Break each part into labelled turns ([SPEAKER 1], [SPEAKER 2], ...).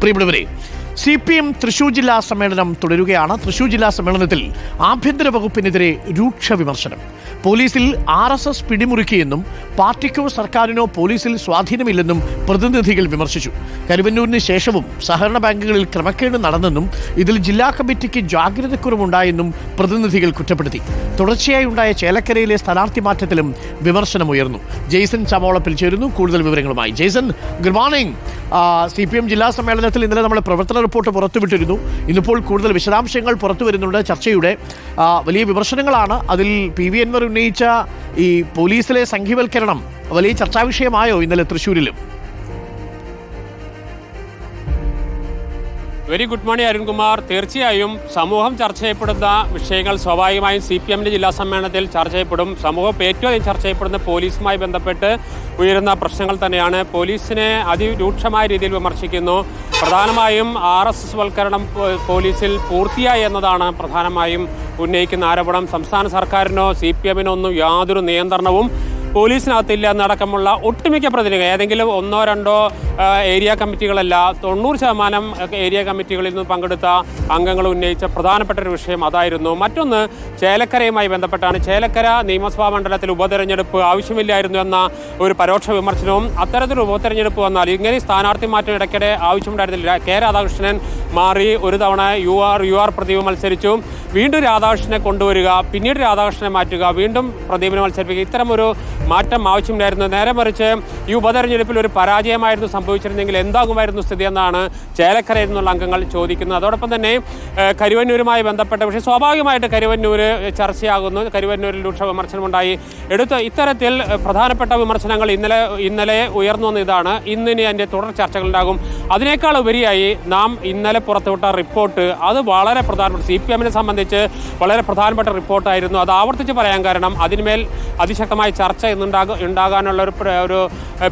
[SPEAKER 1] പ്രിയപ്പെട്ടവരെ C P M Thrissur ജില്ലാ സമ്മേളനം തുടരുകയാണ്. തൃശൂർ ജില്ലാ സമ്മേളനത്തിൽ ആഭ്യന്തര വകുപ്പിനെതിരെ രൂക്ഷ വിമർശനം. പോലീസിൽ ആർ എസ് എസ് പിടിമുറുക്കിയെന്നും പാർട്ടിക്കോ സർക്കാരിനോ പോലീസിൽ സ്വാധീനമില്ലെന്നും പ്രതിനിധികൾ വിമർശിച്ചു. കരുവന്നൂരിന് ശേഷവും സഹകരണ ബാങ്കുകളിൽ ക്രമക്കേട് നടന്നെന്നും ഇതിൽ ജില്ലാ കമ്മിറ്റിക്ക് ജാഗ്രതക്കുറവുണ്ടായെന്നും പ്രതിനിധികൾ കുറ്റപ്പെടുത്തി. തുടർച്ചയായി ഉണ്ടായ ചേലക്കരയിലെ സ്ഥാനാർത്ഥി മാറ്റത്തിലും വിമർശനമുയർന്നു. ജെയ്സൺ ചമോളപ്പിൽ ചേരുന്നു. കൂടുതൽ വിവരങ്ങളുമായി Jason good morning. C P M ജില്ലാ സമ്മേളനത്തിൽ ഇന്നലെ നമ്മൾ പ്രവർത്തന റിപ്പോർട്ട് പുറത്തുവിട്ടിരുന്നു. ഇന്നിപ്പോൾ കൂടുതൽ വിശദാംശങ്ങൾ പുറത്തു വരുന്നുണ്ട് ചർച്ചയുടെ വലിയ വിമർശനങ്ങളാണ്. അതിൽ പി വി എൻവർ ഉന്നയിച്ച ഈ പോലീസിലെ സംഘീവൽക്കരണം വലിയ ചർച്ചാവിഷയമായോ ഇന്നലെ തൃശ്ശൂരിലും?
[SPEAKER 2] Very good morning Arunkumar. തീർച്ചയായും സമൂഹം ചർച്ച ചെയ്യപ്പെടുന്ന വിഷയങ്ങൾ സ്വാഭാവികമായും സി പി എമ്മിന്റെ ജില്ലാ സമ്മേളനത്തിൽ ചർച്ച ചെയ്യപ്പെടും. സമൂഹം ഏറ്റവും ചർച്ച ചെയ്യപ്പെടുന്ന പോലീസുമായി ബന്ധപ്പെട്ട് ഉയരുന്ന പ്രശ്നങ്ങൾ തന്നെയാണ്. പോലീസിനെ അതിരൂക്ഷമായ രീതിയിൽ വിമർശിക്കുന്നു. പ്രധാനമായും ആർ എസ് എസ് വൽക്കരണം പോലീസിൽ പൂർത്തിയായി എന്നതാണ് പ്രധാനമായും ഉന്നയിക്കുന്ന ആരോപണം. സംസ്ഥാന സർക്കാരിനോ സി പി എമ്മിനോ ഒന്നും യാതൊരു നിയന്ത്രണവും പോലീസിനകത്തില്ല എന്നടക്കമുള്ള ഒട്ടുമിക്ക പ്രതിനിധികൾ ഏതെങ്കിലും ഒന്നോ രണ്ടോ ഏരിയ കമ്മിറ്റികളല്ല തൊണ്ണൂറ് ശതമാനം ഏരിയ കമ്മിറ്റികളിൽ നിന്ന് പങ്കെടുത്ത അംഗങ്ങൾ ഉന്നയിച്ച പ്രധാനപ്പെട്ട ഒരു വിഷയം അതായിരുന്നു. മറ്റൊന്ന് ചേലക്കരയുമായി ബന്ധപ്പെട്ടാണ്. ചേലക്കര നിയമസഭാ മണ്ഡലത്തിൽ ഉപതെരഞ്ഞെടുപ്പ് ആവശ്യമില്ലായിരുന്നു എന്ന ഒരു പരോക്ഷ വിമർശനവും അത്തരത്തിലൊരു ഉപതെരഞ്ഞെടുപ്പ് വന്നാൽ ഇങ്ങനെ സ്ഥാനാർത്ഥി മാറ്റം ഇടയ്ക്കിടെ ആവശ്യമുണ്ടായിരുന്നില്ല. കെ രാധാകൃഷ്ണൻ മാറി ഒരു തവണ U R U R Pradeep മത്സരിച്ചു. വീണ്ടും രാധാകൃഷ്ണനെ കൊണ്ടുവരിക പിന്നീട് രാധാകൃഷ്ണനെ മാറ്റുക വീണ്ടും പ്രദീപിനെ മത്സരിപ്പിക്കുക. ഇത്തരമൊരു മാറ്റം ആവശ്യമില്ലായിരുന്നു നേരെ മറിച്ച് ഈ ഉപതെരഞ്ഞെടുപ്പിൽ ഒരു പരാജയമായിരുന്നു സംഭവിച്ചിരുന്നെങ്കിൽ എന്താകുമായിരുന്നു സ്ഥിതി എന്നാണ് ചേലക്കരയിൽ നിന്നുള്ള അംഗങ്ങൾ ചോദിക്കുന്നത്. അതോടൊപ്പം തന്നെ കരുവന്നൂരുമായി ബന്ധപ്പെട്ട പക്ഷേ സ്വാഭാവികമായിട്ട് കരുവന്നൂർ ചർച്ചയാകുന്നു. കരുവന്നൂരിൽ രൂക്ഷ വിമർശനമുണ്ടായി. എടുത്ത ഇത്തരത്തിൽ പ്രധാനപ്പെട്ട വിമർശനങ്ങൾ ഇന്നലെ ഇന്നലെ ഉയർന്നു വന്ന ഇതാണ്. ഇന്നിനി അതിന്റെ തുടർ ചർച്ചകളുണ്ടാകും. അതിനേക്കാൾ ഉപരിയായി നാം ഇന്നലെ പുറത്തുവിട്ട റിപ്പോർട്ട് അത് വളരെ പ്രധാനപ്പെട്ട സി പി എമ്മിനെ സംബന്ധിച്ച് വളരെ പ്രധാനപ്പെട്ട റിപ്പോർട്ടായിരുന്നു. അത് ആവർത്തിച്ച് പറയാൻ കാരണം അതിന്മേൽ അതിശക്തമായ ചർച്ച ഇന്നുണ്ടാക ഉണ്ടാകാനുള്ള ഒരു ഒരു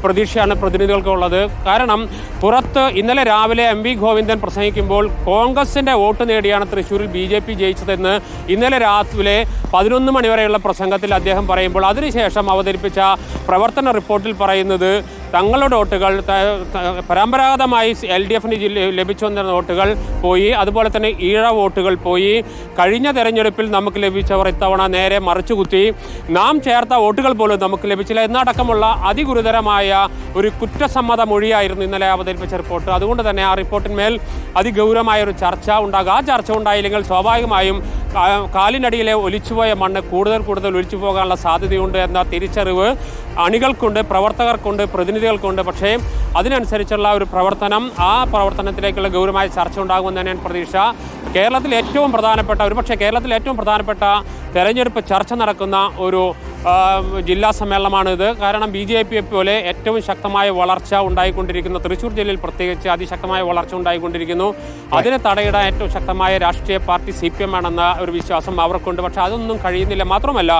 [SPEAKER 2] പ്രതീക്ഷയാണ് പ്രതിനിധികൾക്കുള്ളത്. കാരണം പുറത്ത് ഇന്നലെ രാവിലെ എം വി ഗോവിന്ദൻ പ്രസംഗിക്കുമ്പോൾ കോൺഗ്രസിന്റെ വോട്ട് നേടിയാണ് തൃശ്ശൂരിൽ ബി ജെ പി ജയിച്ചതെന്ന് ഇന്നലെ രാവിലെ പതിനൊന്ന് മണിവരെയുള്ള പ്രസംഗത്തിൽ അദ്ദേഹം പറയുമ്പോൾ അതിനുശേഷം അവതരിപ്പിച്ച പ്രവർത്തന റിപ്പോർട്ടിൽ പറയുന്നത് തങ്ങളുടെ വോട്ടുകൾ പരമ്പരാഗതമായി എൽ ഡി എഫിന് ലഭിച്ചു വന്നിരുന്ന വോട്ടുകൾ പോയി അതുപോലെ തന്നെ ഈഴ വോട്ടുകൾ പോയി. കഴിഞ്ഞ തെരഞ്ഞെടുപ്പിൽ നമുക്ക് ലഭിച്ചവർ ഇത്തവണ നേരെ മറിച്ചുകുത്തി നാം ചേർത്ത വോട്ടുകൾ പോലും നമുക്ക് ലഭിച്ചില്ല. എന്നടക്കമുള്ള അതിഗുരുതരമായ ഒരു കുറ്റസമ്മത മൊഴിയായിരുന്നു ഇന്നലെ അവതരിപ്പിച്ച റിപ്പോർട്ട്. അതുകൊണ്ട് തന്നെ ആ റിപ്പോർട്ടിന്മേൽ അതിഗൗരവമായ ഒരു ചർച്ച ഉണ്ടാകും. ആ ചർച്ച ഉണ്ടായില്ലെങ്കിൽ സ്വാഭാവികമായും കാലിനടിയിലെ ഒലിച്ചുപോയ മണ്ണ് കൂടുതൽ കൂടുതൽ ഒലിച്ചു പോകാനുള്ള സാധ്യതയുണ്ട് എന്ന തിരിച്ചറിവ് അണികൾക്കുണ്ട് പ്രവർത്തകർക്കുണ്ട് പ്രതിനിധികൾക്കുണ്ട്. പക്ഷേ അതിനനുസരിച്ചുള്ള ഒരു പ്രവർത്തനം ആ പ്രവർത്തനത്തിലേക്കുള്ള ഗൗരവമായ ചർച്ച ഉണ്ടാകുമെന്ന് തന്നെയാണ് പ്രതീക്ഷ. കേരളത്തിൽ ഏറ്റവും പ്രധാനപ്പെട്ട ഒരുപക്ഷെ കേരളത്തിൽ ഏറ്റവും പ്രധാനപ്പെട്ട തെരഞ്ഞെടുപ്പ് ചർച്ച നടക്കുന്ന ഒരു ജില്ലാ സമ്മേളനമാണിത്. കാരണം ബി ജെ പിയെ പോലെ ഏറ്റവും ശക്തമായ വളർച്ച ഉണ്ടായിക്കൊണ്ടിരിക്കുന്ന. തൃശ്ശൂർ ജില്ലയിൽ പ്രത്യേകിച്ച് അതിശക്തമായ വളർച്ച ഉണ്ടായിക്കൊണ്ടിരിക്കുന്നു. അതിനെ തടയിടാൻ ഏറ്റവും ശക്തമായ രാഷ്ട്രീയ പാർട്ടി സി പി എം ആണെന്ന ഒരു വിശ്വാസം അവർക്കുണ്ട്. പക്ഷെ അതൊന്നും കഴിയുന്നില്ല. മാത്രമല്ല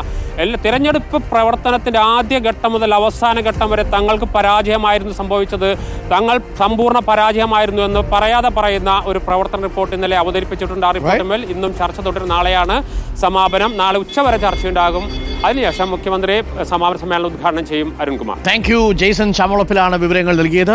[SPEAKER 2] എല്ലാ തിരഞ്ഞെടുപ്പ് പ്രവർത്തനത്തിന്റെ ആദ്യ ഘട്ടം മുതൽ അവസാന ഘട്ടം വരെ തങ്ങൾക്ക് പരാജയമായിരുന്നു സംഭവിച്ചത്. തങ്ങൾ സമ്പൂർണ പരാജയമായിരുന്നു എന്ന് പറയാതെ പറയുന്ന ഒരു പ്രവർത്തന റിപ്പോർട്ട് ഇന്നലെ അവതരിപ്പിച്ചിട്ടുണ്ട്. ആ റിപ്പോർട്ടിന്മേൽ ഇന്നും ചർച്ച തുടരും നാളെയാണ് സമാപനം. നാളെ ഉച്ചവരെ ചർച്ചയുണ്ടാകും അതിനുശേഷം മുഖ്യമന്ത്രി സമാപന സമ്മേളനം ഉദ്ഘാടനം ചെയ്യും അരുൺകുമാർ.
[SPEAKER 1] താങ്ക് യു ജെയ്സൺ ചമളപ്പിലാണ് വിവരങ്ങൾ നൽകിയത്.